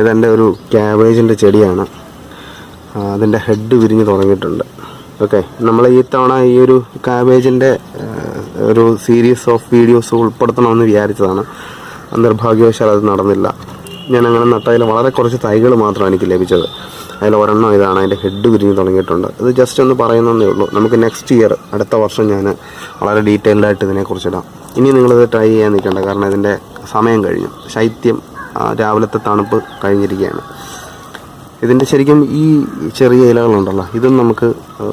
ഇതെന്റെ ഒരു ക്യാബേജിന്റെ ചെടിയാണ്. അതിന്റെ ഹെഡ് വിരിഞ്ഞ് തുടങ്ങിയിട്ടുണ്ട്. ഓക്കെ നമ്മൾ ഈ തവണ ഈ ഒരു ക്യാബേജിന്റെ ഒരു സീരീസ് ഓഫ് വീഡിയോസ് ഉൾപ്പെടുത്തണമെന്ന് വിചാരിച്ചതാണ്. നിർഭാഗ്യവശാൽ അത് നടന്നില്ല. ഞാൻ അങ്ങനെ നട്ടതിൽ വളരെ കുറച്ച് തൈകൾ മാത്രമാണ് എനിക്ക് ലഭിച്ചത്. അതിൽ ഒരെണ്ണം ഇതാണ് അതിന്റെ ഹെഡ് വിരിഞ്ഞ് തുടങ്ങിയിട്ടുണ്ട്. ഇത് ജസ്റ്റ് ഒന്ന് പറയുന്നതേ ഉള്ളൂ. നമുക്ക് നെക്സ്റ്റ് ഇയർ അടുത്ത വർഷം ഞാൻ വളരെ ഡീറ്റെയിൽഡായിട്ട് ഇതിനെക്കുറിച്ച് ഇതിനെക്കുറിച്ചിടാം ഇനി നിങ്ങളിത് ട്രൈ ചെയ്യാൻ നിൽക്കേണ്ട കാരണം ഇതിന്റെ സമയം കഴിഞ്ഞു. ശൈത്യം രാവിലത്തെ തണുപ്പ് കഴിഞ്ഞിരിക്കുകയാണ്. ഇതിന്റെ ശരിക്കും ഈ ചെറിയ ഇലകളുണ്ടല്ലോ ഇതും നമുക്ക്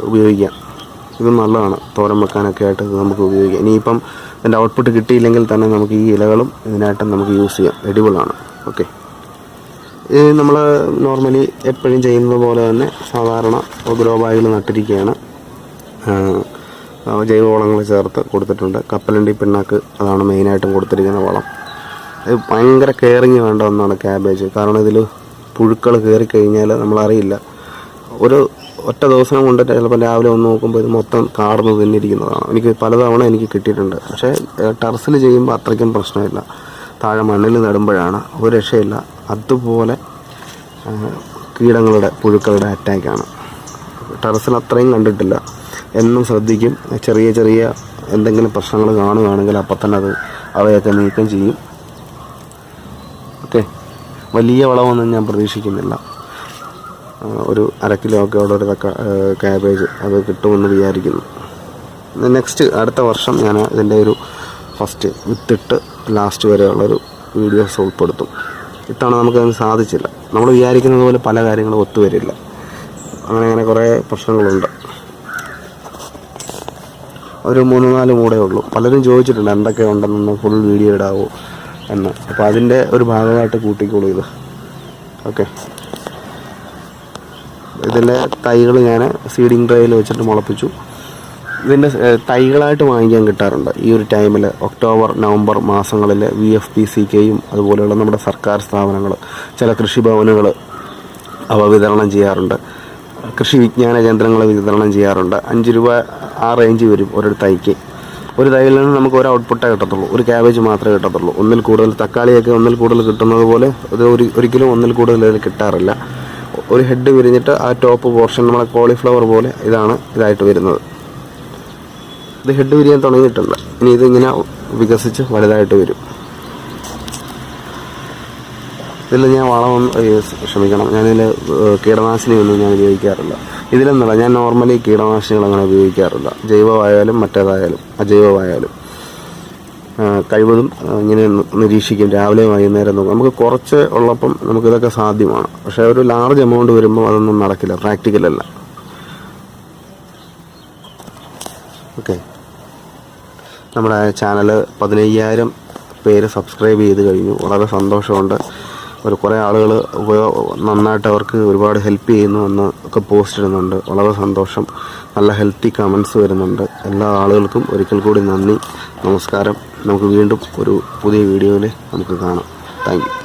ഉപയോഗിക്കാം. ഇതും നല്ലതാണ് തോരൻ വെക്കാനൊക്കെ ആയിട്ട് നമുക്ക് ഉപയോഗിക്കാം. ഇനിയിപ്പം ഇതിന്റെ ഔട്ട്പുട്ട് കിട്ടിയില്ലെങ്കിൽ തന്നെ നമുക്ക് ഈ ഇലകളും ഇതിനായിട്ട് നമുക്ക് യൂസ് ചെയ്യാം. എഡിബിളാണ് ഓക്കെ ഇത് നമ്മൾ നോർമലി എപ്പോഴും ചെയ്യുന്നത് പോലെ തന്നെ സാധാരണ ഗ്രോ ബാഗിൽ നട്ടിരിക്കുകയാണ്. ജൈവവളങ്ങൾ ചേർത്ത് കൊടുത്തിട്ടുണ്ട്. കപ്പലണ്ടി പിണ്ണാക്ക് അതാണ് മെയിനായിട്ടും കൊടുത്തിരിക്കുന്ന വളം. ഇത് ഭയങ്കര കെയറിങ് വേണ്ട ഒന്നാണ് ക്യാബേജ് കാരണം ഇതിൽ പുഴുക്കൾ കയറി കഴിഞ്ഞാൽ നമ്മളറിയില്ല. ഒരു ഒറ്റ ദിവസം കൊണ്ട് ചിലപ്പോൾ രാവിലെ ഒന്ന് നോക്കുമ്പോൾ ഇത് മൊത്തം കാർന്ന് തിന്നിരിക്കുന്നതാണ്. എനിക്ക് പലതവണ എനിക്ക് കിട്ടിയിട്ടുണ്ട്. പക്ഷേ ടെറസിൽ ചെയ്യുമ്പോൾ അത്രയ്ക്കും പ്രശ്നമില്ല. താഴെ മണ്ണിൽ നടുമ്പോഴാണ് ഒരു രക്ഷയില്ല. അതുപോലെ കീടങ്ങളുടെ പുഴുക്കളുടെ അറ്റാക്കാണ് ടെറസിൽ അത്രയും കണ്ടിട്ടില്ല. എന്നും ശ്രദ്ധിക്കും. ചെറിയ ചെറിയ എന്തെങ്കിലും പ്രശ്നങ്ങൾ കാണുകയാണെങ്കിൽ അപ്പം തന്നെ അത് അവയൊക്കെ നീക്കം ചെയ്യും. വലിയ വളമൊന്നും ഞാൻ പ്രതീക്ഷിക്കുന്നില്ല. ഒരു അര കിലോ ഒക്കെ ഉള്ള ഒരു ക്യാബേജ് അത് കിട്ടുമെന്ന് വിചാരിക്കുന്നു. നെക്സ്റ്റ് അടുത്ത വർഷം ഞാൻ ഇതിന്റെ ഒരു ഫസ്റ്റ് വിത്തിട്ട് ലാസ്റ്റ് വരെയുള്ളൊരു വീഡിയോസ് ഉൾപ്പെടുത്തും. ഇത്തവണ നമുക്കതിന് സാധിച്ചില്ല. നമ്മൾ വിചാരിക്കുന്നത് പോലെ പല കാര്യങ്ങളും ഒത്തുവരില്ല അങ്ങനെ അങ്ങനെ കുറേ പ്രശ്നങ്ങളുണ്ട്. ഒരു മൂന്ന് നാല് മൂടേ ഉള്ളൂ. പലരും ചോദിച്ചിട്ടുണ്ട് എന്തൊക്കെ ഉണ്ടെന്നൊന്ന് ഫുൾ വീഡിയോ ഇടാവോ? എന്ന്. അപ്പോൾ അതിന്റെ ഒരു ഭാഗമായിട്ട് കൂട്ടിക്കോളൂ ഇത്. ഓക്കെ. ഇതിന്റെ തൈകൾ ഞാൻ സീഡിങ് ട്രേയിൽ വെച്ചിട്ട് മുളപ്പിച്ചു. ഇതിന്റെ തൈകളായിട്ട് വാങ്ങിക്കാൻ കിട്ടാറുണ്ട്. ഈ ഒരു ടൈമിൽ ഒക്ടോബർ നവംബർ മാസങ്ങളിൽ വി എഫ് പി സി കെയും അതുപോലെയുള്ള നമ്മുടെ സർക്കാർ സ്ഥാപനങ്ങൾ ചില കൃഷിഭവനുകൾ അവ വിതരണം ചെയ്യാറുണ്ട്. കൃഷി വിജ്ഞാന കേന്ദ്രങ്ങൾ വിതരണം ചെയ്യാറുണ്ട്. അഞ്ച് രൂപ ആ റേഞ്ച് വരും ഒരു തൈക്ക്. ഒരു തൈയിൽ നിന്ന് നമുക്ക് ഒരു ഔട്ട്പുട്ടേ കിട്ടത്തുള്ളൂ. ഒരു ക്യാബേജ് മാത്രമേ കിട്ടത്തുള്ളൂ. ഒന്നിൽ കൂടുതൽ തക്കാളിയൊക്കെ ഒന്നിൽ കൂടുതൽ കിട്ടുന്നത് പോലെ അത് ഒരു ഒരിക്കലും ഒന്നിൽ കൂടുതൽ കിട്ടാറില്ല. ഒരു ഹെഡ് വിരിഞ്ഞിട്ട് ആ ടോപ്പ് പോർഷൻ നമ്മളെ കോളിഫ്ലവർ പോലെ ഇതാണ് ഇതായിട്ട് വരുന്നത്. ഇത് ഹെഡ് വിരിയാൻ തുടങ്ങിയിട്ടുണ്ട്. ഇനി ഇതിങ്ങനെ വികസിച്ച് വലുതായിട്ട് വരും. ഇതിൽ ഞാൻ വളം ക്ഷമിക്കണം. ഞാനിതിൽ കീടനാശിനി ഒന്നും ഞാൻ ഉപയോഗിക്കാറില്ല. ഇതിലെന്നല്ല ഞാൻ നോർമലി കീടനാശിനികൾ അങ്ങനെ ഉപയോഗിക്കാറില്ല. ജൈവമായാലും മറ്റേതായാലും അജൈവമായാലും. കഴിവതും ഇങ്ങനെ നിരീക്ഷിക്കും. രാവിലെ വൈകുന്നേരം നോക്കും. നമുക്ക് കുറച്ച് ഉള്ളപ്പം നമുക്കിതൊക്കെ സാധ്യമാണ്. പക്ഷേ ഒരു ലാർജ് എമൗണ്ട് വരുമ്പോൾ അതൊന്നും നടക്കില്ല. പ്രാക്ടിക്കലല്ല ഓക്കെ നമ്മുടെ ചാനൽ പതിനയ്യായിരം പേര് സബ്സ്ക്രൈബ് ചെയ്ത് കഴിഞ്ഞു. വളരെ സന്തോഷമുണ്ട്. ഒരു കുറേ ആളുകൾ നന്നായിട്ട് അവർക്ക് ഒരുപാട് ഹെൽപ്പ് ചെയ്യുന്നു എന്ന് ഒക്കെ പോസ്റ്റ് ഇടുന്നുണ്ട്. വളരെ സന്തോഷം. നല്ല ഹെൽത്തി കമൻസ് വരുന്നുണ്ട്. എല്ലാ ആളുകൾക്കും ഒരിക്കൽ കൂടി നന്ദി. നമസ്കാരം. നമുക്ക് വീണ്ടും ഒരു പുതിയ വീഡിയോയിൽ നമുക്ക് കാണാം. താങ്ക്